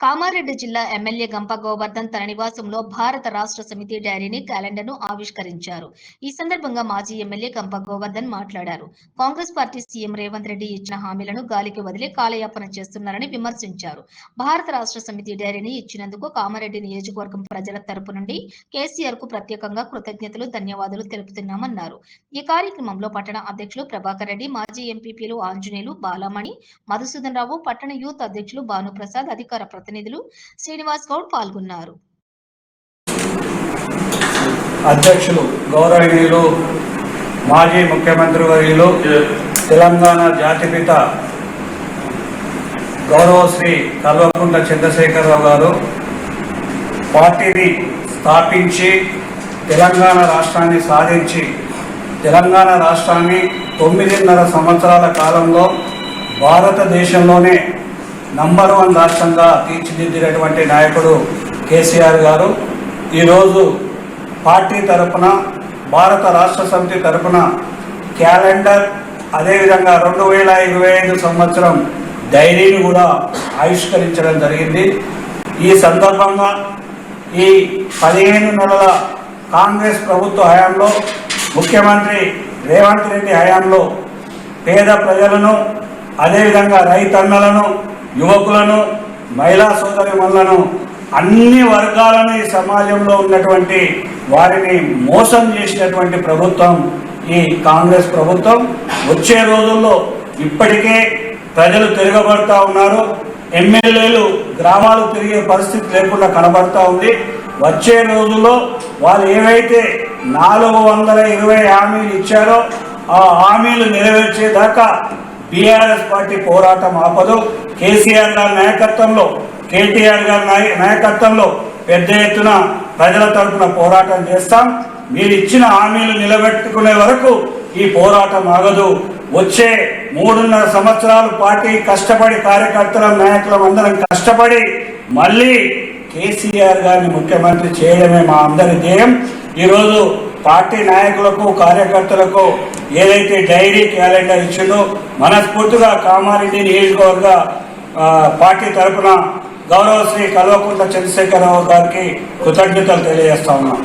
కామారెడ్డి జిల్లా ఎమ్మెల్యే గంప గోవర్ధన్ తన నివాసంలో భారత రాష్ట్ర సమితి డైరీని క్యాలెండర్ను ఆవిష్కరించారు. ఈ సందర్భంగా మాజీ ఎమ్మెల్యే గంప గోవర్ధన్ మాట్లాడారు. Congress party CM Revanth Reddy ఇచ్చిన హామీలను గాలికి వదిలి కాలయాపన చేస్తున్నారని విమర్శించారు. భారత రాష్ట్ర సమితి డైరీని ఇచ్చినందుకు కామారెడ్డి నియోజకవర్గం ప్రజల తరపు నుండి కేసీఆర్కు ప్రత్యేకంగా కృతజ్ఞతలు ధన్యవాదాలు తెలుపుతున్నామన్నారు. ఈ కార్యక్రమంలో పట్టణ అధ్యక్షులు ప్రభాకర్ రెడ్డి మాజీ ఎంపీపీలు ఆంజనేయులు బాలమణి మధుసూదన్ రావు పట్టణ యూత్ అధ్యక్షులు భానుప్రసాద్ అధికార ప్రతినిధులు శ్రీనివాస్ గౌడ్ పాల్గొన్నారు. అధ్యక్షులు గౌరవనీయులు మాజీ ముఖ్యమంత్రి వర్యులు తెలంగాణ జాతిపిత గౌరవశ్రీ కల్వకుంట్ల చంద్రశేఖరరావు గారు పార్టీని స్థాపించి తెలంగాణ రాష్ట్రాన్ని సాధించి తెలంగాణ రాష్ట్రాన్ని తొమ్మిదిన్నర సంవత్సరాల కాలంలో భారతదేశంలోనే నంబర్ వన్ రాష్ట్రంగా తీర్చిదిద్దినటువంటి నాయకుడు కేసీఆర్ గారు. ఈరోజు పార్టీ తరఫున భారత రాష్ట్ర సమితి తరపున క్యాలెండర్ అదేవిధంగా రెండు వేల ఇరవై ఐదు సంవత్సరం డైరీని కూడా ఆవిష్కరించడం జరిగింది. ఈ సందర్భంగా ఈ పదిహేను నెలల కాంగ్రెస్ ప్రభుత్వ హయాంలో ముఖ్యమంత్రి రేవంత్ రెడ్డి హయాంలో పేద ప్రజలను అదేవిధంగా రైతన్నలను యువకులను మహిళా సోదరిమణులను అన్ని వర్గాలను ఈ సమాజంలో ఉన్నటువంటి వారిని మోసం చేసినటువంటి ప్రభుత్వం ఈ కాంగ్రెస్ ప్రభుత్వం. వచ్చే రోజుల్లో ఇప్పటికే ప్రజలు తిరగబడతా ఉన్నారు. ఎమ్మెల్యేలు గ్రామాలు తిరిగే పరిస్థితి లేకుండా కనబడతా ఉంది. వచ్చే రోజుల్లో వాళ్ళు ఏవైతే నాలుగు వందల ఇరవై హామీలు ఇచ్చారో ఆ హామీలు నెరవేర్చేదాకా బీఆర్ఎస్ పార్టీ పోరాటం ఆపదు. కేసీఆర్ గారి నాయకత్వంలో కేటీఆర్ గారి నాయకత్వంలో పెద్ద ఎత్తున ప్రజల తరఫున పోరాటం చేస్తాం. మీరు ఇచ్చిన హామీలు నిలబెట్టుకునే వరకు ఈ పోరాటం ఆగదు. వచ్చే మూడున్నర సంవత్సరాలు పార్టీ కష్టపడి కార్యకర్తల నాయకులం అందరం కష్టపడి మళ్ళీ కేసీఆర్ గారిని ముఖ్యమంత్రి చేయడమే మా అందరి ధ్యేయం. ఈరోజు పార్టీ నాయకులకు కార్యకర్తలకు ఏదైతే డైరీ క్యాలెండర్ ఇచ్చిందో మనస్ఫూర్తిగా కామారెడ్డి నియోజకవర్గ పార్టీ తరపున గౌరవ శ్రీ కల్వకుంట్ల చంద్రశేఖరరావు గారికి కృతజ్ఞతలు తెలియజేస్తా ఉన్నాం.